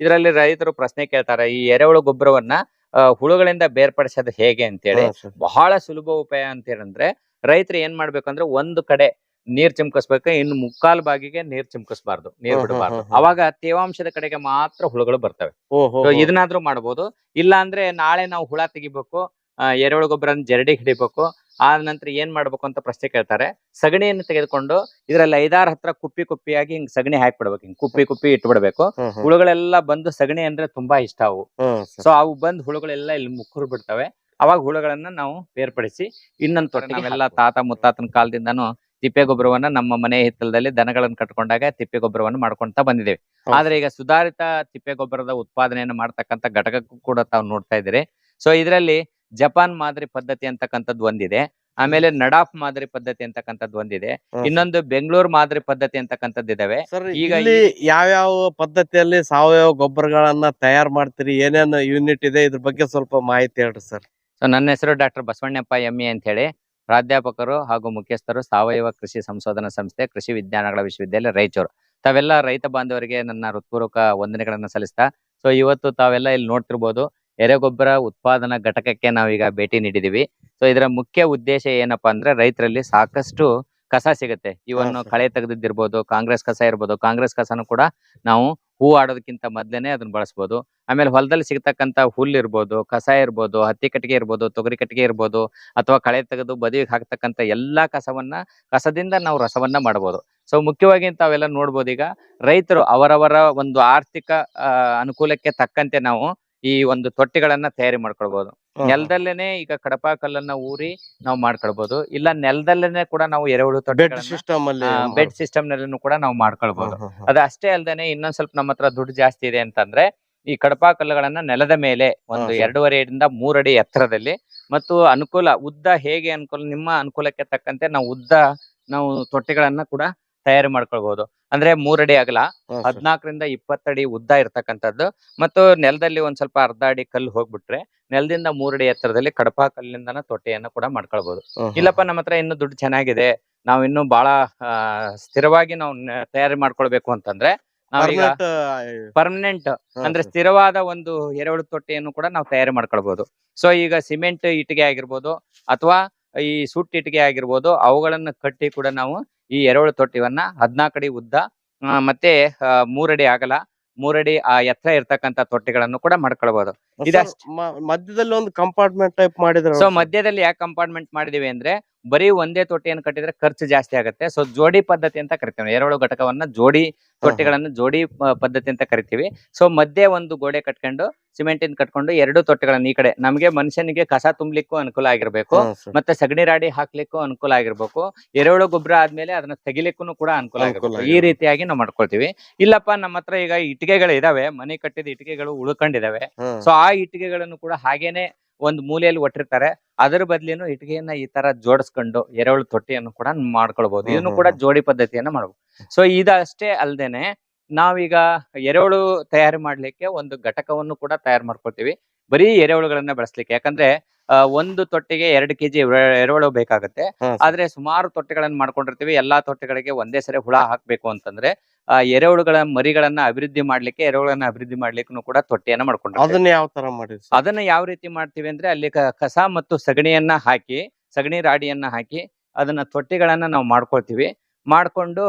ಇದರಲ್ಲಿ ರೈತರು ಪ್ರಶ್ನೆ ಕೇಳ್ತಾರೆ ಈ ಎರೆಹುಳು ಗೊಬ್ಬರವನ್ನ ಹುಳುಗಳಿಂದ ಬೇರ್ಪಡಿಸೋದು ಹೇಗೆ ಅಂತೇಳಿ. ಬಹಳ ಸುಲಭ ಉಪಾಯ ಅಂತ ಏನಂದ್ರೆ ರೈತರು ಏನ್ ಮಾಡ್ಬೇಕಂದ್ರೆ ಒಂದು ಕಡೆ ನೀರ್ ಚಿಮ್ಕಿಸ್ಬೇಕು ಇನ್ನು ಮುಕ್ಕಾಲ್ ಬಾಗಿಗೆ ನೀರ್ ಚಿಮ್ಕಿಸ್ಬಾರ್ದು ನೀರ್ ಬಿಡಬಾರ್ದು. ಅವಾಗ ತೇವಾಂಶದ ಕಡೆಗೆ ಮಾತ್ರ ಹುಳುಗಳು ಬರ್ತವೆ. ಇದನ್ನಾದ್ರೂ ಮಾಡ್ಬೋದು. ಇಲ್ಲ ಅಂದ್ರೆ ನಾಳೆ ನಾವು ಹುಳ ತೆಗಿಬೇಕು ಎರೆಹುಳು ಗೊಬ್ಬರನ ಜರಡಿ ಹಿಡಿಬೇಕು ಆ ನಂತರ ಏನ್ ಮಾಡ್ಬೇಕು ಅಂತ ಪ್ರಶ್ನೆ ಕೇಳ್ತಾರೆ. ಸಗಣಿಯನ್ನು ತೆಗೆದುಕೊಂಡು ಇದ್ರಲ್ಲಿ ಐದಾರು ಹತ್ರ ಕುಪ್ಪಿ ಕುಪ್ಪಿಯಾಗಿ ಹಿಂಗ್ ಸಗಣಿ ಹಾಕ್ಬಿಡ್ಬೇಕು. ಹಿಂಗ್ ಕುಪ್ಪಿ ಕುಪ್ಪಿ ಇಟ್ಬಿಡ್ಬೇಕು. ಹುಳುಗಳೆಲ್ಲ ಬಂದು ಸಗಣಿ ಅಂದ್ರೆ ತುಂಬಾ ಇಷ್ಟ ಅವು. ಸೊ ಅವು ಬಂದು ಹುಳುಗಳೆಲ್ಲ ಇಲ್ಲಿ ಮುಕ್ಕರು ಬಿಡ್ತವೆ. ಅವಾಗ ಹುಳುಗಳನ್ನ ನಾವು ಬೇರ್ಪಡಿಸಿ ಇನ್ನೊಂದು ತೊಟ್ಟಿಗೆಲ್ಲ ನಾವೆಲ್ಲ ತಾತ ಮುತ್ತಾತನ ಕಾಲದಿಂದನೂ ತಿಪ್ಪೆ ಗೊಬ್ಬರವನ್ನ ನಮ್ಮ ಮನೆ ಹಿತ್ತಲದಲ್ಲಿ ದನಗಳನ್ನ ಕಟ್ಕೊಂಡಾಗ ತಿಪ್ಪೆ ಗೊಬ್ಬರವನ್ನು ಮಾಡ್ಕೊಂತ ಬಂದಿದ್ದೇವೆ. ಆದ್ರೆ ಈಗ ಸುಧಾರಿತ ತಿಪ್ಪೆ ಗೊಬ್ಬರದ ಉತ್ಪಾದನೆಯನ್ನು ಮಾಡ್ತಕ್ಕಂತ ಘಟಕಕ್ಕೂ ಕೂಡ ತಾವು ನೋಡ್ತಾ ಇದ್ದೀರಿ. ಸೊ ಇದರಲ್ಲಿ ಜಪಾನ್ ಮಾದರಿ ಪದ್ಧತಿ ಅಂತಕ್ಕಂಥದ್ದು ಒಂದಿದೆ. ಆಮೇಲೆ ನಡಾಫ್ ಮಾದರಿ ಪದ್ಧತಿ ಅಂತಕ್ಕಂಥದ್ದು ಒಂದಿದೆ. ಇನ್ನೊಂದು ಬೆಂಗಳೂರು ಮಾದರಿ ಪದ್ಧತಿ ಅಂತಕ್ಕಂಥದ್ದು ಇದಾವೆ. ಈಗ ಇಲ್ಲಿ ಯಾವ್ಯಾವ ಪದ್ಧತಿಯಲ್ಲಿ ಸಾವಯವ ಗೊಬ್ಬರಗಳನ್ನ ತಯಾರು ಮಾಡ್ತೀರಿ? ಏನೇನು ಯೂನಿಟ್ ಇದೆ? ಇದ್ರ ಬಗ್ಗೆ ಸ್ವಲ್ಪ ಮಾಹಿತಿ ಹೇಳ್ರಿ ಸರ್. ಸೊ ನನ್ನ ಹೆಸರು ಡಾಕ್ಟರ್ ಬಸವಣ್ಣಪ್ಪ ಎಂ ಎ ಅಂತ ಹೇಳಿ. ಪ್ರಾಧ್ಯಾಪಕರು ಹಾಗೂ ಮುಖ್ಯಸ್ಥರು ಸಾವಯವ ಕೃಷಿ ಸಂಶೋಧನಾ ಸಂಸ್ಥೆ ಕೃಷಿ ವಿಜ್ಞಾನಗಳ ವಿಶ್ವವಿದ್ಯಾಲಯ ರಾಯಚೂರು. ತಾವೆಲ್ಲ ರೈತ ಬಾಂಧವರಿಗೆ ನನ್ನ ಹೃತ್ಪೂರ್ವಕ ವಂದನೆಗಳನ್ನ ಸಲ್ಲಿಸ್ತಾ ಸೊ ಇವತ್ತು ತಾವೆಲ್ಲ ಇಲ್ಲಿ ನೋಡ್ತಿರ್ಬೋದು. ಎರೆಗೊಬ್ಬರ ಉತ್ಪಾದನಾ ಘಟಕಕ್ಕೆ ನಾವೀಗ ಭೇಟಿ ನೀಡಿದೀವಿ. ಸೊ ಇದರ ಮುಖ್ಯ ಉದ್ದೇಶ ಏನಪ್ಪಾ ಅಂದ್ರೆ ರೈತರಲ್ಲಿ ಸಾಕಷ್ಟು ಕಸ ಸಿಗುತ್ತೆ. ಇವನ್ನು. ಕಳೆ ತೆಗೆದಿದ್ದಿರ್ಬೋದು ಕಾಂಗ್ರೆಸ್ ಕಸ ಇರ್ಬೋದು ಕಾಂಗ್ರೆಸ್ ಕಸನು ಕೂಡ ನಾವು ಹೂ ಆಡೋದಕ್ಕಿಂತ ಮೊದ್ಲೇನೆ ಅದನ್ನ ಬಳಸ್ಬೋದು. ಆಮೇಲೆ ಹೊಲದಲ್ಲಿ ಸಿಗತಕ್ಕಂತ ಹುಲ್ಲು ಇರ್ಬೋದು ಕಸ ಇರ್ಬೋದು ಹತ್ತಿ ಕಟ್ಟಿಗೆ ಇರ್ಬೋದು ತೊಗರಿ ಕಟ್ಟಿಗೆ ಇರ್ಬೋದು ಅಥವಾ ಕಳೆ ತೆಗೆದು ಬದಿಗೆ ಹಾಕ್ತಕ್ಕಂತ ಎಲ್ಲಾ ಕಸವನ್ನ ಕಸದಿಂದ ನಾವು ರಸವನ್ನ ಮಾಡಬಹುದು ಸೊ ಮುಖ್ಯವಾಗಿ ತಾವೆಲ್ಲ ನೋಡ್ಬೋದು ಈಗ ರೈತರು ಅವರವರ ಒಂದು ಆರ್ಥಿಕ ಅನುಕೂಲಕ್ಕೆ ತಕ್ಕಂತೆ ನಾವು ಈ ಒಂದು ತೊಟ್ಟಿಗಳನ್ನ ತಯಾರಿ ಮಾಡ್ಕೊಳ್ಬಹುದು ನೆಲದಲ್ಲೇನೆ ಈಗ ಕಡಪಾ ಕಲ್ಲನ್ನ ಊರಿ ನಾವು ಮಾಡ್ಕೊಳ್ಬಹುದು ಇಲ್ಲ ನೆಲದಲ್ಲೇನೆ ಕೂಡ ನಾವು ಎರೆಹುಳು ಬೆಡ್ ಸಿಸ್ಟಮ್ ಅಲ್ಲಿ ಬೆಡ್ ಸಿಸ್ಟಮ್ ನಲ್ಲೂ ಕೂಡ ನಾವು ಮಾಡ್ಕೊಳ್ಬಹುದು. ಅದು ಅಷ್ಟೇ ಅಲ್ದೇನೆ ಇನ್ನೊಂದ್ ಸ್ವಲ್ಪ ನಮ್ಮ ಹತ್ರ ದುಡ್ಡು ಜಾಸ್ತಿ ಇದೆ ಅಂತಂದ್ರೆ ಈ ಕಡಪಾ ಕಲ್ಲುಗಳನ್ನ ನೆಲದ ಮೇಲೆ ಒಂದು. ಎರಡೂವರೆ ಅಡಿಯಿಂದ ಮೂರಡಿ ಎತ್ತರದಲ್ಲಿ ಮತ್ತು ಅನುಕೂಲ ಉದ್ದ ಹೇಗೆ ಅನುಕೂಲ ನಿಮ್ಮ ಅನುಕೂಲಕ್ಕೆ ತಕ್ಕಂತೆ ನಾವು ಉದ್ದ ನಾವು ತೊಟ್ಟಿಗಳನ್ನ ಕೂಡ ತಯಾರಿ ಮಾಡ್ಕೊಳ್ಬಹುದು ಅಂದ್ರೆ ಮೂರಡಿ ಅಗಲ. ಹದ್ನಾಲ್ಕರಿಂದ ಇಪ್ಪತ್ತಡಿ ಉದ್ದ ಇರ್ತಕ್ಕಂಥದ್ದು. ಮತ್ತು ನೆಲದಲ್ಲಿ ಒಂದ್ ಸ್ವಲ್ಪ ಅರ್ಧ ಅಡಿ ಕಲ್ಲು ಹೋಗ್ಬಿಟ್ರೆ ನೆಲದಿಂದ ಮೂರಡಿ ಎತ್ತರದಲ್ಲಿ ಕಡಪಾ ಕಲ್ಲಿಂದನ ತೊಟ್ಟೆಯನ್ನು ಕೂಡ ಮಾಡ್ಕೊಳ್ಬಹುದು. ಇಲ್ಲಪ್ಪ ನಮ್ಮ ಹತ್ರ ಇನ್ನು ದುಡ್ಡು ಚೆನ್ನಾಗಿದೆ. ನಾವ್ ಇನ್ನು ಬಹಳ ಸ್ಥಿರವಾಗಿ ನಾವು ತಯಾರಿ ಮಾಡ್ಕೊಳ್ಬೇಕು ಅಂತಂದ್ರೆ ನಾವೀಗ ಪರ್ಮನೆಂಟ್ ಅಂದ್ರೆ ಸ್ಥಿರವಾದ ಒಂದು ಎರಡು ತೊಟ್ಟೆಯನ್ನು ಕೂಡ ನಾವು ತಯಾರಿ ಮಾಡ್ಕೊಳ್ಬಹುದು ಸೊ ಈಗ ಸಿಮೆಂಟ್ ಇಟ್ಟಿಗೆ ಆಗಿರ್ಬೋದು ಅಥವಾ ಈ ಸುಟ್ಟಿಟ್ಟಿಗೆ ಆಗಿರ್ಬೋದು ಅವುಗಳನ್ನ ಕಟ್ಟಿ ಕೂಡ ನಾವು ಈ ಎರಡು ತೊಟ್ಟಿವನ್ನ ಹದ್ನಾಲ್ಕು ಅಡಿ ಉದ್ದ ಆ, ಮತ್ತೆ ಆ, ಮೂರಡಿ ಅಗಲ ಮೂರಡಿ ಆ ಎತ್ತರ ಇರ್ತಕ್ಕಂತ ತೊಟ್ಟಿಗಳನ್ನು ಕೂಡ ಮಾಡ್ಕೊಳ್ಬಹುದು. ಮಧ್ಯದಲ್ಲಿ ಒಂದು ಕಂಪಾರ್ಟ್ಮೆಂಟ್ ಟೈಪ್ ಮಾಡಿದ್ರೆ ಸೊ ಮಧ್ಯದಲ್ಲಿ ಯಾಕೆ ಕಂಪಾರ್ಟ್ಮೆಂಟ್ ಮಾಡಿದೀವಿ ಅಂದ್ರೆ ಬರೀ ಒಂದೇ ತೊಟ್ಟಿಯನ್ನು ಕಟ್ಟಿದ್ರೆ ಖರ್ಚು ಜಾಸ್ತಿ ಆಗುತ್ತೆ. ಸೊ ಜೋಡಿ ಪದ್ಧತಿ ಅಂತ ಕರಿತೀವಿ ಎರಡು ಘಟಕವನ್ನ ಜೋಡಿ ತೊಟ್ಟಿಗಳನ್ನು ಜೋಡಿ ಪದ್ಧತಿ ಅಂತ ಕರಿತೀವಿ. ಸೊ ಮಧ್ಯೆ ಒಂದು ಗೋಡೆ ಕಟ್ಕೊಂಡು ಸಿಮೆಂಟಿನ ಕಟ್ಕೊಂಡು ಎರಡು ತೊಟ್ಟಿಗಳನ್ನ ಈ ಕಡೆ ನಮಗೆ ಮನುಷ್ಯನಿಗೆ ಕಸ ತುಂಬಲಿಕ್ಕೂ ಅನುಕೂಲ ಆಗಿರ್ಬೇಕು. ಮತ್ತೆ ಸಗಣಿ ರಾಡಿ ಹಾಕ್ಲಿಕ್ಕೂ ಅನುಕೂಲ ಆಗಿರ್ಬೇಕು. ಎರೆಹುಳು ಗೊಬ್ಬರ ಆದ್ಮೇಲೆ ಅದನ್ನ ತೆಗಿಲಿಕ್ಕೂ ಕೂಡ ಅನುಕೂಲ ಆಗಿರ್ಬೇಕು. ಈ ರೀತಿಯಾಗಿ ನಾವು ಮಾಡ್ಕೊಳ್ತೀವಿ. ಇಲ್ಲಪ್ಪ ನಮ್ಮ ಹತ್ರ ಈಗ ಇಟ್ಟಿಗೆಗಳು ಇದಾವೆ ಮನೆ ಕಟ್ಟಿದ ಇಟ್ಟಿಗೆಗಳು ಉಳ್ಕೊಂಡಿದಾವೆ. ಸೊ ಆ ಇಟ್ಟಿಗೆಗಳನ್ನು ಕೂಡ ಹಾಗೇನೆ ಒಂದು ಮೂಲೆಯಲ್ಲಿ ಒಟ್ಟಿರ್ತಾರೆ. ಅದರ ಬದ್ಲಿನು ಇಟ್ಟಿಗೆಯನ್ನ ಈ ತರ ಜೋಡಿಸ್ಕೊಂಡು ಎರೆಹುಳು ತೊಟ್ಟಿಯನ್ನು ಕೂಡ ಮಾಡ್ಕೊಳ್ಬಹುದು ಇದನ್ನು ಕೂಡ ಜೋಡಿ ಪದ್ಧತಿಯನ್ನ ಮಾಡಬಹುದು ಸೊ ಇದಷ್ಟೇ ಅಲ್ದೇನೆ ನಾವೀಗ ಎರೆಹುಳು ತಯಾರು ಮಾಡ್ಲಿಕ್ಕೆ ಒಂದು ಘಟಕವನ್ನು ಕೂಡ ತಯಾರು ಮಾಡ್ಕೊಳ್ತೀವಿ. ಬರೀ ಎರೆಹುಳುಗಳನ್ನ ಬಳಸ್ಲಿಕ್ಕೆ. ಯಾಕಂದ್ರೆ ಒಂದು ತೊಟ್ಟಿಗೆ ಎರಡು ಕೆಜಿ ಎರೆಹುಳು ಬೇಕಾಗುತ್ತೆ. ಆದ್ರೆ ಸುಮಾರು ತೊಟ್ಟಿಗಳನ್ನ ಮಾಡ್ಕೊಂಡಿರ್ತೀವಿ. ಎಲ್ಲಾ ತೊಟ್ಟಿಗಳಿಗೆ ಒಂದೇ ಸರಿ ಹುಳ ಹಾಕ್ಬೇಕು ಅಂತಂದ್ರೆ ಆ ಎರೆಹುಳುಗಳ ಮರಿಗಳನ್ನ ಅಭಿವೃದ್ಧಿ ಮಾಡ್ಲಿಕ್ಕೆ ಎರೆಹುಳನ್ನ ಅಭಿವೃದ್ಧಿ ಮಾಡ್ಲಿಕ್ಕೂ ಕೂಡ ತೊಟ್ಟಿಯನ್ನ ಮಾಡ್ಕೊಂಡು ಅದನ್ನ ಯಾವ ತರ ಮಾಡಿದ್ರಿ ಸರ್? ಅದನ್ನ ಯಾವ ರೀತಿ ಮಾಡ್ತೀವಿ ಅಂದ್ರೆ ಅಲ್ಲಿ ಕ- ಕಸ ಮತ್ತು ಸಗಣಿಯನ್ನ ಹಾಕಿ ಸಗಣಿ ರಾಡಿಯನ್ನ ಹಾಕಿ ಅದನ್ನ ತೊಟ್ಟಿಗಳನ್ನ ನಾವು ಮಾಡ್ಕೊಳ್ತೀವಿ ಮಾಡ್ಕೊಂಡು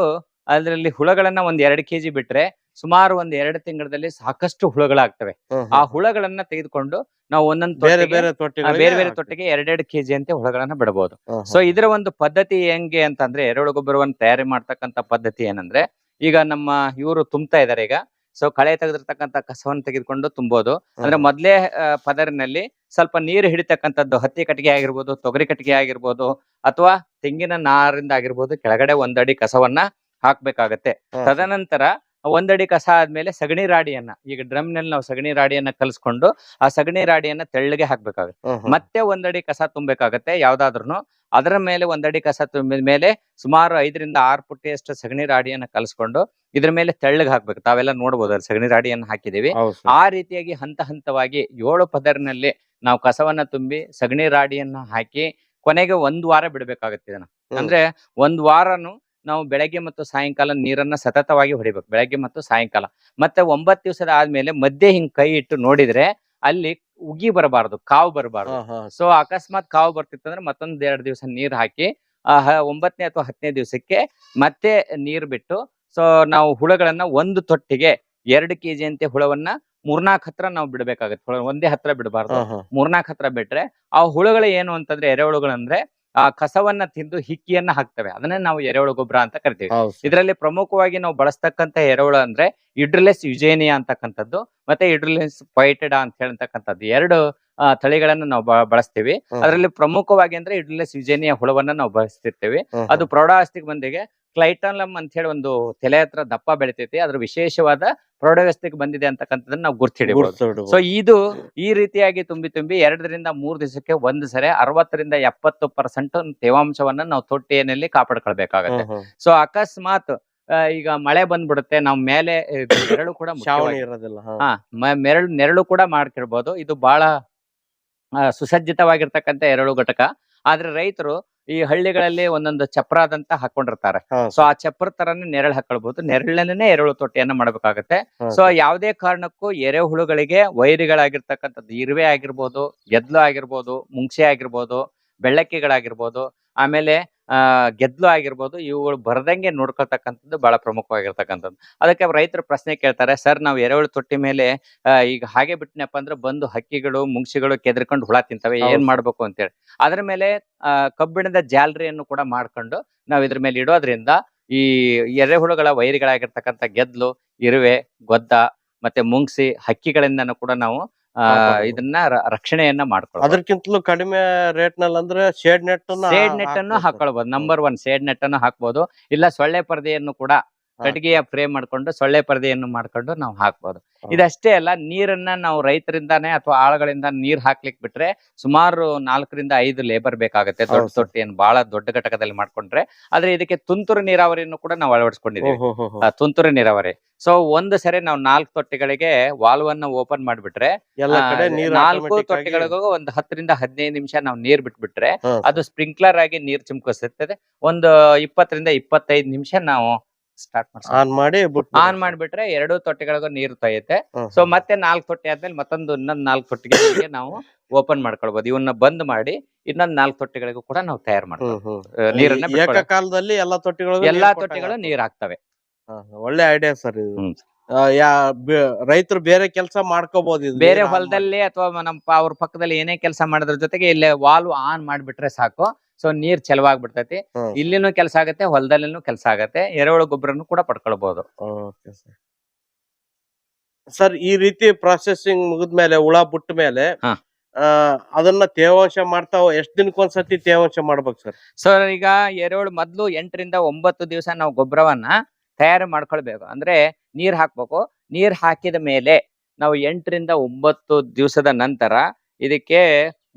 ಅದರಲ್ಲಿ ಹುಳಗಳನ್ನ ಒಂದ್ ಎರಡ್ ಕೆಜಿ ಬಿಟ್ರೆ ಸುಮಾರು ಒಂದ್ ಎರಡು ತಿಂಗಳಲ್ಲಿ ಸಾಕಷ್ಟು ಹುಳಗಳಾಗ್ತವೆ ಹ್ಮ್, ಆ. ಹುಳಗಳನ್ನ ತೆಗೆದುಕೊಂಡು ನಾವು ಒಂದೊಂದು ಬೇರೆ ಬೇರೆ ತೊಟ್ಟಿ ಬೇರೆ ಬೇರೆ. ತೊಟ್ಟಿಗೆ ಎರಡೆರಡು ಕೆಜಿ ಅಂತ ಹುಳಗಳನ್ನ ಬಿಡಬಹುದು ಸೊ ಇದರ ಒಂದು ಪದ್ಧತಿ ಹೆಂಗೆ ಅಂತಂದ್ರೆ ಎರೆಹುಳು ಗೊಬ್ಬರವನ್ನು ತಯಾರಿ ಮಾಡ್ತಕ್ಕಂತ ಪದ್ಧತಿ ಏನಂದ್ರೆ ಈಗ ನಮ್ಮ ಇವರು ತುಂಬ್ತಾ ಇದಾರೆ ಈಗ. ಸೊ ಕಳೆ ತೆಗೆದಿರ್ತಕ್ಕಂತ ಕಸವನ್ನು ತೆಗೆದುಕೊಂಡು ತುಂಬೋದು ಅಂದ್ರೆ. ಮೊದ್ಲೇ ಪದರಿನಲ್ಲಿ ಸ್ವಲ್ಪ ನೀರು ಹಿಡಿತಕ್ಕಂಥದ್ದು ಹತ್ತಿ ಕಟ್ಟಿಗೆ ಆಗಿರ್ಬೋದು ತೊಗರಿ ಕಟ್ಟಿಗೆ ಆಗಿರ್ಬೋದು ಅಥವಾ ತೆಂಗಿನ ನಾರಿಂದ ಆಗಿರ್ಬೋದು ಕೆಳಗಡೆ ಒಂದಡಿ ಕಸವನ್ನ ಹಾಕ್ಬೇಕಾಗತ್ತೆ. ತದನಂತರ ಒಂದಡಿ ಕಸ ಆದ್ಮೇಲೆ ಸಗಣಿ ರಾಡಿಯನ್ನ ಈಗ ಡ್ರಮ್ನಲ್ಲಿ ನಾವು ಸಗಣಿ ರಾಡಿಯನ್ನ ಕಲಿಸ್ಕೊಂಡು ಆ ಸಗಣಿ ರಾಡಿಯನ್ನ ತೆಳ್ಳಗೆ ಹಾಕ್ಬೇಕಾಗುತ್ತೆ. ಮತ್ತೆ ಒಂದಡಿ ಕಸ ತುಂಬಬೇಕಾಗತ್ತೆ ಯಾವ್ದಾದ್ರು ಅದರ ಮೇಲೆ ಒಂದಡಿ ಕಸ ತುಂಬಿದ ಮೇಲೆ ಸುಮಾರು ಐದರಿಂದ ಆರು ಪುಟ್ಟಿಯಷ್ಟು ಸಗಣಿ ರಾಡಿಯನ್ನ ಕಲಿಸ್ಕೊಂಡು ಇದ್ರ ಮೇಲೆ ತೆಳ್ಳಗೆ ಹಾಕ್ಬೇಕು. ತಾವೆಲ್ಲ ನೋಡಬಹುದು ಅಲ್ಲಿ ಸಗಣಿ ರಾಡಿಯನ್ನ ಹಾಕಿದೀವಿ ಆ ರೀತಿಯಾಗಿ ಹಂತ ಹಂತವಾಗಿ ಏಳು ಪದರ್ನಲ್ಲಿ ನಾವು ಕಸವನ್ನ ತುಂಬಿ ಸಗಣಿ ರಾಡಿಯನ್ನ ಹಾಕಿ ಕೊನೆಗೆ ಒಂದು ವಾರ ಬಿಡಬೇಕಾಗುತ್ತೆ ಇದನ್ನ. ಅಂದ್ರೆ ಒಂದ್ ವಾರನು ನಾವು ಬೆಳಗ್ಗೆ ಮತ್ತು ಸಾಯಂಕಾಲ ನೀರನ್ನ ಸತತವಾಗಿ ಹೊಡಿಬೇಕು. ಬೆಳಗ್ಗೆ ಮತ್ತು ಸಾಯಂಕಾಲ. ಮತ್ತೆ ಒಂಬತ್ತು ದಿವಸದ ಆದ್ಮೇಲೆ ಮಧ್ಯೆ ಹಿಂಗ್ ಕೈ ಇಟ್ಟು ನೋಡಿದ್ರೆ ಅಲ್ಲಿ ಉಗಿ ಬರಬಾರದು ಕಾವು ಬರಬಾರದು. ಸೊ ಅಕಸ್ಮಾತ್ ಕಾವು ಬರ್ತಿತ್ತಂದ್ರೆ ಮತ್ತೊಂದ್ ಎರಡ್ ದಿವಸ ನೀರ್ ಹಾಕಿ ಒಂಬತ್ತನೇ ಅಥವಾ ಹತ್ತನೇ ದಿವಸಕ್ಕೆ ಮತ್ತೆ ನೀರ್ ಬಿಟ್ಟು ಸೊ ನಾವು ಹುಳಗಳನ್ನ ಒಂದು ತೊಟ್ಟಿಗೆ ಎರಡು ಕೆಜಿ ಅಂತೆ ಹುಳವನ್ನ ಮೂರ್ನಾಲ್ಕು ಹತ್ರ ನಾವು ಬಿಡ್ಬೇಕಾಗತ್ತೆ ಒಂದೇ ಹತ್ರ ಬಿಡಬಾರ್ದು. ಮೂರ್ನಾಲ್ಕು ಹತ್ರ ಬಿಟ್ರೆ ಆ ಹುಳುಗಳು ಏನು ಅಂತಂದ್ರೆ ಎರೆಹುಳುಗಳಂದ್ರೆ ಆ ಕಸವನ್ನ ತಿಂದು ಹಿಕ್ಕಿಯನ್ನ ಹಾಕ್ತವೆ. ಅದನ್ನ ನಾವು ಎರೆಹುಳು ಗೊಬ್ಬರ ಅಂತ ಕರಿತೀವಿ. ಇದರಲ್ಲಿ ಪ್ರಮುಖವಾಗಿ ನಾವು ಬಳಸ್ತಕ್ಕಂತ ಎರೆಹುಳು ಅಂದ್ರೆ ಇಡ್ರಿಲೆಸ್ ಯುಜೇನಿಯಾ ಅಂತಕ್ಕಂಥದ್ದು ಮತ್ತೆ ಇಡ್ರಿಲೆಸ್ ಪೈಟೆಡಾ ಅಂತ ಹೇಳ್ತಕ್ಕಂಥದ್ದು. ಎರಡು ತಳಿಗಳನ್ನ ನಾವು ಬಳಸ್ತೀವಿ. ಅದರಲ್ಲಿ ಪ್ರಮುಖವಾಗಿ ಅಂದ್ರೆ ಇಡ್ಲೆಸ್ ಯುಜೇನಿಯಾ ಹುಳವನ್ನ ನಾವು ಬಳಸ್ತಿರ್ತೀವಿ. ಅದು ಪ್ರೌಢಾಸ್ತಿಗೆ ಬಂದಿಗೆ ಕ್ಲೈಟಲಮ್ ಅಂತ ಹೇಳಿ ಒಂದು ತಲೆ ಹತ್ರ ದಪ್ಪ ಬೆಳಿತೈತಿ. ಅದ್ರ ವಿಶೇಷವಾದ ಪ್ರೌಢಾವಸ್ಥೆಗೆ ಬಂದಿದೆ ಅಂತಕ್ಕಂಥದ್ದನ್ನ ನಾವು ಗುರ್ತಿಡಬಹುದು. ಸೊ ಇದು ಈ ರೀತಿಯಾಗಿ ತುಂಬಿ ತುಂಬಿ ಎರಡರಿಂದ ಮೂರ್ ದಿವಸಕ್ಕೆ ಒಂದು ಸರಿ ಅರವತ್ತರಿಂದ ಎಪ್ಪತ್ತು ಪರ್ಸೆಂಟ್ ತೇವಾಂಶವನ್ನ ನಾವು ತೊಟ್ಟಿಯಲ್ಲಿ ಕಾಪಾಡ್ಕೊಳ್ಬೇಕಾಗತ್ತೆ. ಸೊ ಅಕಸ್ಮಾತ್ ಈಗ ಮಳೆ ಬಂದ್ಬಿಡುತ್ತೆ. ನಾವು ಮೇಲೆ ನೆರಳು ಕೂಡ ಮೆರಳು ನೆರಳು ಕೂಡ ಮಾಡ್ಕಿರ್ಬೋದು ಇದು ಬಹಳ ಸುಸಜ್ಜಿತವಾಗಿರ್ತಕ್ಕಂಥ ಎರಡು ಘಟಕ. ಆದ್ರೆ ರೈತರು ಈ ಹಳ್ಳಿಗಳಲ್ಲಿ ಒಂದೊಂದು ಚಪ್ರದಂತ ಹಾಕೊಂಡಿರ್ತಾರೆ. ಸೊ ಆ ಚಪ್ರ ತರನೇ ನೆರಳು ಹಾಕೊಳ್ಬಹುದು ನೆರಳನ್ನೇ ಎರಳು ತೊಟ್ಟಿಯನ್ನ ಮಾಡಬೇಕಾಗತ್ತೆ. ಸೊ ಯಾವುದೇ ಕಾರಣಕ್ಕೂ ಎರೆಹುಳುಗಳಿಗೆ ವೈರಿಗಳಾಗಿರ್ತಕ್ಕಂಥದ್ದು ಇರುವೆ ಆಗಿರ್ಬೋದು ಎದ್ಲು ಆಗಿರ್ಬೋದು ಮುಂಗ್ಸೆ ಆಗಿರ್ಬೋದು ಬೆಳ್ಳಕ್ಕಿಗಳಾಗಿರ್ಬೋದು ಆಮೇಲೆ ಗೆದ್ಲು ಆಗಿರ್ಬೋದು ಇವುಗಳು ಬರದಂಗೆ ನೋಡ್ಕೊಳ್ತಕ್ಕಂಥದ್ದು ಬಹಳ ಪ್ರಮುಖವಾಗಿರ್ತಕ್ಕಂಥದ್ದು ಅದಕ್ಕೆ ರೈತರು ಪ್ರಶ್ನೆ ಕೇಳ್ತಾರೆ ಸರ್ ನಾವು ಎರೆಹುಳು ತೊಟ್ಟಿ ಮೇಲೆ ಈಗ ಹಾಗೆ ಬಿಟ್ನಪ್ಪ ಅಂದ್ರೆ ಬಂದು ಹಕ್ಕಿಗಳು ಮುಂಗ್ಸಿಗಳು ಕೆದರ್ಕೊಂಡು ಹುಳ ತಿಂತವೆ ಏನ್. ಮಾಡ್ಬೇಕು ಅಂತೇಳಿ ಅದ್ರ ಮೇಲೆ ಕಬ್ಬಿಣದ ಜಾಲರಿಯನ್ನು ಕೂಡ ಮಾಡ್ಕೊಂಡು ನಾವ್ ಇದ್ರ ಮೇಲೆ ಇಡೋದ್ರಿಂದ ಈ ಎರೆಹುಳುಗಳ ವೈರಿಗಳಾಗಿರ್ತಕ್ಕಂಥ ಗೆದ್ಲು ಇರುವೆ ಗೊದ್ದ ಮತ್ತೆ ಮುಂಗ್ಸಿ ಹಕ್ಕಿಗಳಿಂದನೂ ಕೂಡ ನಾವು ಆ. ಇದನ್ನ ರ- ರಕ್ಷಣೆಯನ್ನ ಮಾಡ್ಕೊಳ್ಳೋದು ಅದಕ್ಕಿಂತಲೂ ಕಡಿಮೆ ರೇಟ್ನಲ್ಲಿ ಅಂದ್ರೆ ಶೇಡ್ ನೆಟ್ ಶೇಡ್ ನೆಟ್ ಅನ್ನು ಹಾಕೊಳ್ಬಹುದು ನಂಬರ್ ಒನ್ ಶೇಡ್ ನೆಟ್ ಅನ್ನು ಹಾಕ್ಬೋದು. ಇಲ್ಲ ಸೊಳ್ಳೆ ಪರದೆಯನ್ನು ಕೂಡ ಕಟ್ಟಿಗೆಯ ಫ್ರೇಮ್ ಮಾಡ್ಕೊಂಡು ಸೊಳ್ಳೆ ಪರದೆಯನ್ನು ಮಾಡ್ಕೊಂಡು ನಾವು ಹಾಕ್ಬೋದು. ಇದಷ್ಟೇ ಅಲ್ಲ ನೀರನ್ನ ನಾವು ರೈತರಿಂದಾನೇ ಅಥವಾ ಆಳುಗಳಿಂದ ನೀರ್ ಹಾಕ್ಲಿಕ್ ಬಿಟ್ರೆ ಸುಮಾರು ನಾಲ್ಕರಿಂದ ಐದು ಲೇಬರ್ ಬೇಕಾಗುತ್ತೆ. ದೊಡ್ಡ ತೊಟ್ಟಿ ಏನು ತೊಟ್ಟಿಯನ್ನು ಬಹಳ ದೊಡ್ಡ ಘಟಕದಲ್ಲಿ ಮಾಡ್ಕೊಂಡ್ರೆ ಆದ್ರೆ ಇದಕ್ಕೆ ತುಂತುರು ನೀರಾವರಿಯನ್ನು ಕೂಡ ನಾವು ಅಳವಡಿಸ್ಕೊಂಡಿದ್ದೀವಿ. ಆ, ತುಂತುರು ನೀರಾವರಿ. ಸೊ ಒಂದು ಸರಿ ನಾವು ನಾಲ್ಕು ತೊಟ್ಟಿಗಳಿಗೆ ವಾಲ್ವನ್ನ ಓಪನ್ ಮಾಡ್ಬಿಟ್ರೆ ನಾಲ್ಕು ತೊಟ್ಟಿಗಳಿಗೂ ಒಂದು ಹತ್ತರಿಂದ ಹದಿನೈದು ನಿಮಿಷ ನಾವು ನೀರ್ ಬಿಟ್ಬಿಟ್ರೆ ಅದು ಸ್ಪ್ರಿಂಕ್ಲರ್ ಆಗಿ ನೀರ್ ಚಿಮ್ಕಿಸ್ತದೆ ಒಂದು ಇಪ್ಪತ್ತರಿಂದ ಇಪ್ಪತ್ತೈದು ನಿಮಿಷ ನಾವು ಸ್ಟಾರ್ಟ್ ಮಾಡಿ ಆನ್ ಮಾಡಿ. ಬಿಟ್ಟು ಆನ್ ಮಾಡ್ಬಿಟ್ರೆ ಎರಡು ತೊಟ್ಟಿಗಳಿಗೂ ನೀರು ತೊಯ್ಯುತ್ತೆ. ಸೊ ಮತ್ತೆ ನಾಲ್ಕು ತೊಟ್ಟಿ ಆದ್ಮೇಲೆ ಮತ್ತೊಂದು ಇನ್ನೊಂದು ನಾಲ್ಕು ತೊಟ್ಟಿಗೆ ನಾವು ಓಪನ್ ಮಾಡ್ಕೊಳ್ಬಹುದು ಇವನ್ನ ಬಂದ್ ಮಾಡಿ ಇನ್ನೊಂದ್ ನಾಲ್ಕು ತೊಟ್ಟಿಗಳಿಗೂ ಕೂಡ ನಾವು ತಯಾರು ಮಾಡ್ತೀವಿ ಹ್ಮ್. ನೀರನ್ನ ಏಕಕಾಲದಲ್ಲಿ ಎಲ್ಲಾ ತೊಟ್ಟಿಗಳು ಎಲ್ಲಾ ತೊಟ್ಟಿಗಳು ನೀರ್ ಹಾಕ್ತವೆ ಒಳ್ಳೆ ಐಡಿಯಾ ಸರ್ ಇದು. ಹ್ಮ್. ಆ, ಯಾ ರೈತರು ಬೇರೆ ಕೆಲಸ ಮಾಡ್ಕೋಬಹುದು ಇದು. ಬೇರೆ ನೀರ್ on ಹೊಲದಲ್ಲಿ ಅಥವಾ ನಮ್ಮ ಅವ್ರ ಪಕ್ಕದಲ್ಲಿ ಏನೇ ಕೆಲಸ ಮಾಡೋದ್ರ ಜೊತೆಗೆ ಇಲ್ಲೇ ವಾಲ್ವ್ ಆನ್ ಮಾಡಿಬಿಟ್ರೆ ಸಾಕು. ಸೊ ನೀರ್ ಚೆಲುವಾಗ್ಬಿಡ್ತೈತಿ ಇಲ್ಲಿನು ಇಲ್ಲಿನೂ ಕೆಲಸ ಆಗತ್ತೆ ಹೊಲದಲ್ಲಿನೂ ಕೆಲಸ ಆಗತ್ತೆ ಎರೆಹುಳು ಗೊಬ್ಬರನು ಕೂಡ ಪಡ್ಕೊಳ್ಬಹುದು ಸರ್. ಈ ರೀತಿ ಪ್ರಾಸೆಸಿಂಗ್ ಮುಗಿದ್ಮೇಲೆ ಹುಳ ಬಿಟ್ಟ ಮೇಲೆ ಅದನ್ನ ತೇವಾಂಶ ಮಾಡ್ತಾವ ಎಷ್ಟ್ ದಿನಕ್ಕೊಂದ್ಸತಿ ತೇವಾಂಶ ಮಾಡ್ಬೇಕು ಸರ್? ಸರ್ ಈಗ ಎರೆಹುಳು ಮೊದ್ಲು ಎಂಟರಿಂದ ಒಂಬತ್ತು ದಿವಸ ನಾವು ಗೊಬ್ಬರವನ್ನ ತಯಾರು ಮಾಡ್ಕೊಳ್ಬೇಕು. ಅಂದ್ರೆ ನೀರ್ ಹಾಕ್ಬೇಕು. ನೀರ್ ಹಾಕಿದ ಮೇಲೆ ನಾವು ಎಂಟರಿಂದ ಒಂಬತ್ತು ದಿವಸದ ನಂತರ ಇದಕ್ಕೆ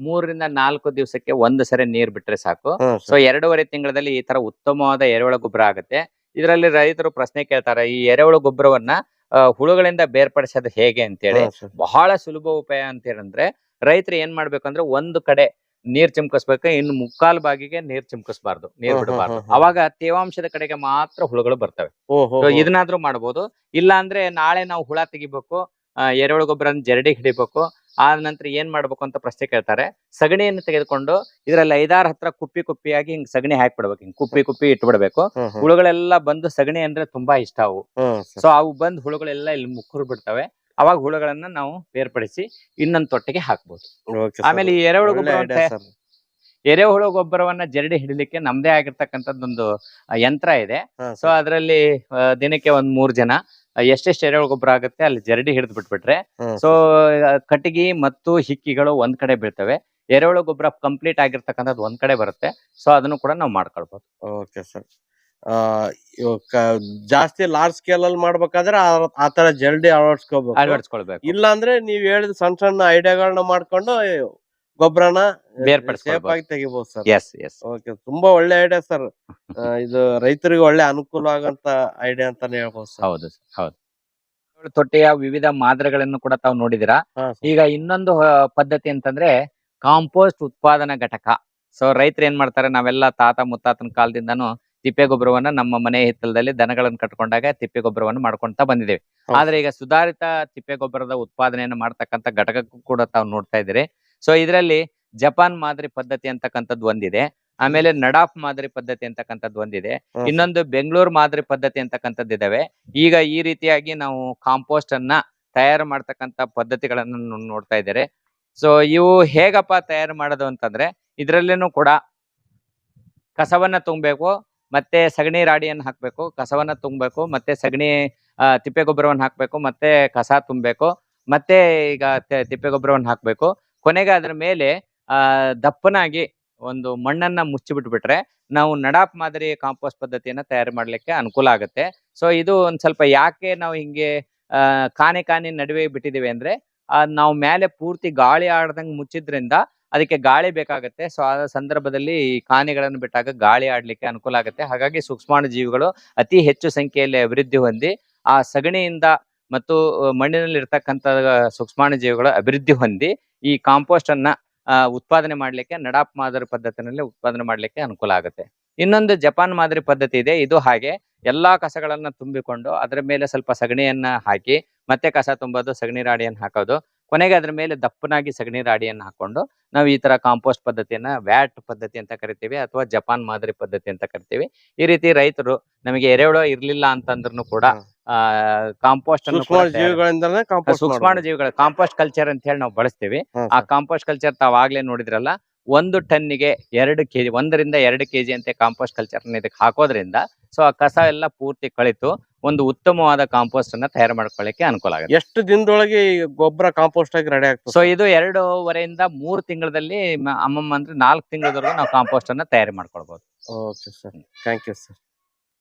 ಮೂರರಿಂದ ನಾಲ್ಕು ದಿವಸಕ್ಕೆ ಒಂದು ಸರಿ ನೀರ್ ಬಿಟ್ರೆ ಸಾಕು. ಹ್ಮ್ ಸೊ ಎರಡೂವರೆ ತಿಂಗಳಲ್ಲಿ ಈ ತರ ಉತ್ತಮವಾದ ಎರೆಹುಳ ಗೊಬ್ಬರ ಆಗುತ್ತೆ. ಇದರಲ್ಲಿ ರೈತರು ಪ್ರಶ್ನೆ ಕೇಳ್ತಾರೆ ಈ ಎರೆಹುಳ ಗೊಬ್ಬರವನ್ನ ಆ, ಹುಳುಗಳಿಂದ ಬೇರ್ಪಡಿಸೋದು ಹೇಗೆ ಅಂತೇಳಿ. Hmm sir. ಬಹಳ ಸುಲಭ ಉಪಾಯ ಅಂತ ಏನಂದ್ರೆ ರೈತರು ಏನ್ ಮಾಡ್ಬೇಕಂದ್ರೆ ಒಂದು ಕಡೆ ನೀರ್ ಚಿಮ್ಕಿಸ್ಬೇಕು ಇನ್ನು ಮುಕ್ಕಾಲ್ ಬಾಗಿಗೆ ನೀರ್ ಚಿಮ್ಕಿಸ್ಬಾರ್ದು ನೀರ್ ಹ್ಮ್, ಬಿಡಬಾರ್ದು. ಹ್ಮ್, ಹ್ಮ್. ಅವಾಗ ತೇವಾಂಶದ ಕಡೆಗೆ ಮಾತ್ರ ಹುಳುಗಳು ಬರ್ತವೆ. So ಇದನ್ನಾದ್ರೂ ಮಾಡ್ಬೋದು. ಇಲ್ಲ ಅಂದ್ರೆ ನಾಳೆ ನಾವು ಹುಳ ತೆಗಿಬೇಕು ಆ, ಎರೆಹುಳು ಗೊಬ್ಬರ ಜರಡಿ ಹಿಡಿಬೇಕು ಆ ನಂತರ ಏನ್ ಮಾಡ್ಬೇಕು ಅಂತ ಪ್ರಶ್ನೆ ಕೇಳ್ತಾರೆ. ಸಗಣಿಯನ್ನು ತೆಗೆದುಕೊಂಡು ಇದ್ರಲ್ಲಿ ಐದಾರು ಹತ್ರ ಕುಪ್ಪಿ ಕುಪ್ಪಿಯಾಗಿ ಹಿಂಗ್ ಸಗಣಿ ಹಾಕ್ಬಿಡ್ಬೇಕು. ಹಿಂಗ್ ಕುಪ್ಪಿ ಕುಪ್ಪಿ ಇಟ್ಬಿಡ್ಬೇಕು. ಹುಳುಗಳೆಲ್ಲ ಬಂದು ಸಗಣಿ ಅಂದ್ರೆ ತುಂಬಾ ಇಷ್ಟ ಅವು. ಸೊ ಅವು ಬಂದು ಹುಳುಗಳೆಲ್ಲ ಇಲ್ಲಿ ಮುಕ್ಕರು ಬಿಡ್ತವೆ. ಅವಾಗ ಹುಳುಗಳನ್ನ ನಾವು ಬೇರ್ಪಡಿಸಿ ಇನ್ನೊಂದ್ ತೊಟ್ಟಿಗೆ ಹಾಕ್ಬೋದು. ಆಮೇಲೆ ಈ ಎರೆಹುಳು ಗೊಬ್ಬರ. ಎರೆಹುಳು ಗೊಬ್ಬರವನ್ನ ಜರಡಿ ಹಿಡಿಲಿಕ್ಕೆ ನಮ್ದೇ ಆಗಿರ್ತಕ್ಕಂಥದ್ದೊಂದು ಯಂತ್ರ ಇದೆ. ಸೊ. ಅದರಲ್ಲಿ ದಿನಕ್ಕೆ ಒಂದ್ ಮೂರ್ ಜನ ಎಷ್ಟೆಷ್ಟು ಎರೆಹುಳು ಗೊಬ್ಬರ ಆಗುತ್ತೆ ಅಲ್ಲಿ ಜರಡಿ ಹಿಡಿದು ಬಿಟ್ಬಿಟ್ರೆ. ಸೊ ಕಟ್ಟಿಗೆ ಮತ್ತು ಹಿಕ್ಕಿಗಳು ಒಂದ್ ಕಡೆ ಬೀಳ್ತವೆ. ಎರೆಹುಳು ಗೊಬ್ಬರ ಕಂಪ್ಲೀಟ್ ಆಗಿರ್ತಕ್ಕಂಥದ್ದು ಒಂದ್ ಕಡೆ ಬರುತ್ತೆ. ಸೊ ಅದನ್ನು ಕೂಡ ನಾವು ಮಾಡ್ಕೊಳ್ಬಹುದು ಓಕೆ ಸರ್. ಜಾಸ್ತಿ ಲಾರ್ಜ್ ಸ್ಕೇಲ್ ಅಲ್ಲಿ ಮಾಡ್ಬೇಕಾದ್ರೆ ಆ- ಆ ತರ ಜಲ್ದಿ ಅಳವಡಿಸ್ಕೋಬೇಕು. ಅಳವಡಿಸ್ಕೊಳ್ಬೇಕು. ಇಲ್ಲ ಅಂದ್ರೆ ನೀವ್ ಹೇಳಿದ ಸಣ್ಣ ಸಣ್ಣ ಐಡಿಯಾಗಳನ್ನ ಮಾಡ್ಕೊಂಡು ಗೊಬ್ಬರನ ಬೇರ್ಪಡಿಸ್ಕೊಳ್ಬೋದು. ಸೇಫ್ ಆಗಿ ತೆಗಿಬಹುದು ಸರ್. ಎಸ್ ಎಸ್ ಓಕೆ ತುಂಬಾ ಒಳ್ಳೆ ಐಡಿಯಾ ಸರ್. ಇದು ರೈತರಿಗೆ ಒಳ್ಳೆ ಅನುಕೂಲ ಆಗಂತ ಐಡಿಯಾ ಅಂತಾನೆ ಹೇಳ್ಬೋದು ಸರ್. ಹೌದು ತೊಟ್ಟೆಯ ಹೌದು. ತೊಟ್ಟಿಯ ವಿವಿಧ ಮಾದರಿಗಳನ್ನು ಕೂಡ ತಾವು ನೋಡಿದಿರಾ ಈಗ ಇನ್ನೊಂದು ಪದ್ಧತಿ ಅಂತಂದ್ರೆ ಕಾಂಪೋಸ್ಟ್ ಉತ್ಪಾದನಾ ಘಟಕ. ಸೊ ರೈತರು ಏನ್ ಮಾಡ್ತಾರೆ? ನಾವೆಲ್ಲ ತಾತ ಮುತ್ತಾತನ ಕಾಲದಿಂದನು ತಿಪ್ಪೆ ಗೊಬ್ಬರವನ್ನ ನಮ್ಮ ಮನೆ ಹಿತ್ತಲದಲ್ಲಿ ದನಗಳನ್ನು ಕಟ್ಕೊಂಡಾಗ ತಿಪ್ಪೆ ಗೊಬ್ಬರವನ್ನು ಮಾಡ್ಕೊಂತ ಬಂದಿದ್ದೇವೆ. ಆದ್ರೆ ಈಗ ಸುಧಾರಿತ ತಿಪ್ಪೆ ಗೊಬ್ಬರದ ಉತ್ಪಾದನೆಯನ್ನು ಮಾಡ್ತಕ್ಕಂಥ ಘಟಕಕ್ಕೂ ಕೂಡ ತಾವು ನೋಡ್ತಾ ಇದ್ದೀರಿ. ಸೊ ಇದರಲ್ಲಿ ಜಪಾನ್ ಮಾದರಿ ಪದ್ಧತಿ ಅಂತಕ್ಕಂಥದ್ದು ಒಂದಿದೆ. ಆಮೇಲೆ ನಡಾಫ್ ಮಾದರಿ ಪದ್ಧತಿ ಅಂತಕ್ಕಂಥದ್ದು ಒಂದಿದೆ. ಇನ್ನೊಂದು ಬೆಂಗಳೂರು ಮಾದರಿ ಪದ್ಧತಿ ಅಂತಕ್ಕಂಥದ್ದು ಇದಾವೆ. ಈಗ ಈ ರೀತಿಯಾಗಿ ನಾವು ಕಾಂಪೋಸ್ಟ್ ಅನ್ನ ತಯಾರು ಮಾಡ್ತಕ್ಕಂಥ ಪದ್ಧತಿಗಳನ್ನು ನೋಡ್ತಾ ಇದ್ದಾರೆ. ಸೊ ಇವು ಹೇಗಪ್ಪ ತಯಾರು ಮಾಡೋದು ಅಂತಂದ್ರೆ ಇದರಲ್ಲೇನು ಕೂಡ ಕಸವನ್ನ ತುಂಬಬೇಕು ಮತ್ತೆ ಸಗಣಿ ರಾಡಿಯನ್ನು ಹಾಕ್ಬೇಕು ಕಸವನ್ನ ತುಂಬಬೇಕು ಮತ್ತೆ ಸಗಣಿ ತಿಪ್ಪೆ ಗೊಬ್ಬರವನ್ನು ಹಾಕ್ಬೇಕು ಮತ್ತೆ ಕಸ ತುಂಬಬೇಕು ಮತ್ತೆ ಈಗ ತಿಪ್ಪೆ ಗೊಬ್ಬರವನ್ನು ಹಾಕ್ಬೇಕು. ಕೊನೆಗೆ ಅದ್ರ ಮೇಲೆ ದಪ್ಪನಾಗಿ ಒಂದು ಮಣ್ಣನ್ನ ಮುಚ್ಚಿಬಿಟ್ಬಿಟ್ರೆ ನಾವು ನಡಾಪ್ ಮಾದರಿ ಕಾಂಪೋಸ್ಟ್ ಪದ್ಧತಿಯನ್ನ ತಯಾರು ಮಾಡ್ಲಿಕ್ಕೆ ಅನುಕೂಲ ಆಗುತ್ತೆ. ಸೊ ಇದು ಒಂದ್ ಸ್ವಲ್ಪ ಯಾಕೆ ನಾವು ಹಿಂಗೆ ಕಾನೆ ಕಾನೆ ನಡುವೆ ಬಿಟ್ಟಿದೀವಿ ಅಂದ್ರೆ ನಾವು ಮೇಲೆ ಪೂರ್ತಿ ಗಾಳಿ ಆಡ್ದಂಗ್ ಮುಚ್ಚಿದ್ರಿಂದ ಅದಕ್ಕೆ ಗಾಳಿ ಬೇಕಾಗುತ್ತೆ. ಸೊ ಆ ಸಂದರ್ಭದಲ್ಲಿ ಈ ಕಾನೆಗಳನ್ನು ಬಿಟ್ಟಾಗ ಗಾಳಿ ಆಡ್ಲಿಕ್ಕೆ ಅನುಕೂಲ ಆಗುತ್ತೆ. ಹಾಗಾಗಿ ಸೂಕ್ಷ್ಮಾಣು ಜೀವಿಗಳು ಅತಿ ಹೆಚ್ಚು ಸಂಖ್ಯೆಯಲ್ಲಿ ಅಭಿವೃದ್ಧಿ ಹೊಂದಿ, ಆ ಸಗಣಿಯಿಂದ ಮತ್ತು ಮಣ್ಣಿನಲ್ಲಿ ಇರ್ತಕ್ಕಂಥ ಸೂಕ್ಷ್ಮಾಣು ಜೀವಿಗಳು ಅಭಿವೃದ್ಧಿ ಹೊಂದಿ ಈ ಕಾಂಪೋಸ್ಟ್ ಅನ್ನ ಉತ್ಪಾದನೆ ಮಾಡ್ಲಿಕ್ಕೆ ನಡಾಪ್ ಮಾದರಿ ಪದ್ಧತಿನಲ್ಲಿ ಉತ್ಪಾದನೆ ಮಾಡ್ಲಿಕ್ಕೆ ಅನುಕೂಲ ಆಗುತ್ತೆ ಇನ್ನೊಂದು ಜಪಾನ್ ಮಾದರಿ ಪದ್ಧತಿ ಇದೆ, ಇದು ಹಾಗೆ ಎಲ್ಲಾ ಕಸಗಳನ್ನ ತುಂಬಿಕೊಂಡು ಅದರ ಮೇಲೆ ಸ್ವಲ್ಪ ಸಗಣಿಯನ್ನ ಹಾಕಿ, ಮತ್ತೆ ಕಸ ತುಂಬೋದು, ಸಗಣಿ ರಾಡಿಯನ್ನು ಹಾಕೋದು, ಕೊನೆಗೆ ಅದ್ರ ಮೇಲೆ ದಪ್ಪನಾಗಿ ಸಗಣಿ ರಾಡಿಯನ್ನು ಹಾಕೊಂಡು ನಾವು ಈ ತರ ಕಾಂಪೋಸ್ಟ್ ಪದ್ಧತಿಯನ್ನ ವ್ಯಾಟ್ ಪದ್ಧತಿ ಅಂತ ಕರಿತೀವಿ ಅಥವಾ ಜಪಾನ್ ಮಾದರಿ ಪದ್ಧತಿ ಅಂತ ಕರಿತೀವಿ ಈ ರೀತಿ ರೈತರು ನಮಗೆ ಎರೆಹುಳ ಇರ್ಲಿಲ್ಲ ಅಂತಂದ್ರೂ ಕೂಡ. ಆ ಕಾಂಪೋಸ್ಟ್ ಸೂಕ್ಷ್ಮಾಣು ಜೀವಿಗಳ ಕಾಂಪೋಸ್ಟ್ ಕಲ್ಚರ್ ಅಂತ ಹೇಳಿ ನಾವು ಬಳಸ್ತೀವಿ. ಆ ಕಾಂಪೋಸ್ಟ್ ಕಲ್ಚರ್ ತಾವ್ ಆಗ್ಲೇ ನೋಡಿದ್ರಲ್ಲ ಒಂದು ಟನ್ನಿಗೆ ಎರಡು ಕೆಜಿ ಒಂದರಿಂದ ಎರಡು ಕೆಜಿ ಅಂತೆ ಕಾಂಪೋಸ್ಟ್ ಕಲ್ಚರ್ ಇದಕ್ಕೆ ಹಾಕೋದ್ರಿಂದ ಸೊ ಆ ಕಸ ಎಲ್ಲ ಪೂರ್ತಿ ಕಳಿತು ಒಂದು ಉತ್ತಮವಾದ ಕಾಂಪೋಸ್ಟ್ ಅನ್ನ ತಯಾರು ಮಾಡ್ಕೊಳ್ಳಿಕ್ಕೆ ಅನುಕೂಲ ಆಗುತ್ತೆ. ಎಷ್ಟು ದಿನದೊಳಗೆ ಗೊಬ್ಬರ ಕಾಂಪೋಸ್ಟ್ ಆಗಿ ರೆಡಿ ಆಗ್ತದೆ ಸೊ ಇದು ಎರಡೂವರೆಯಿಂದ ಮೂರು ತಿಂಗಳಲ್ಲಿ ಅಮ್ಮಮ್ಮ ಅಂದ್ರೆ ನಾಲ್ಕು ತಿಂಗಳವರೆಗೂ ನಾವು ಕಾಂಪೋಸ್ಟ್ ಅನ್ನ ತಯಾರು ಮಾಡ್ಕೊಳ್ಬಹುದು okay sir thank you sir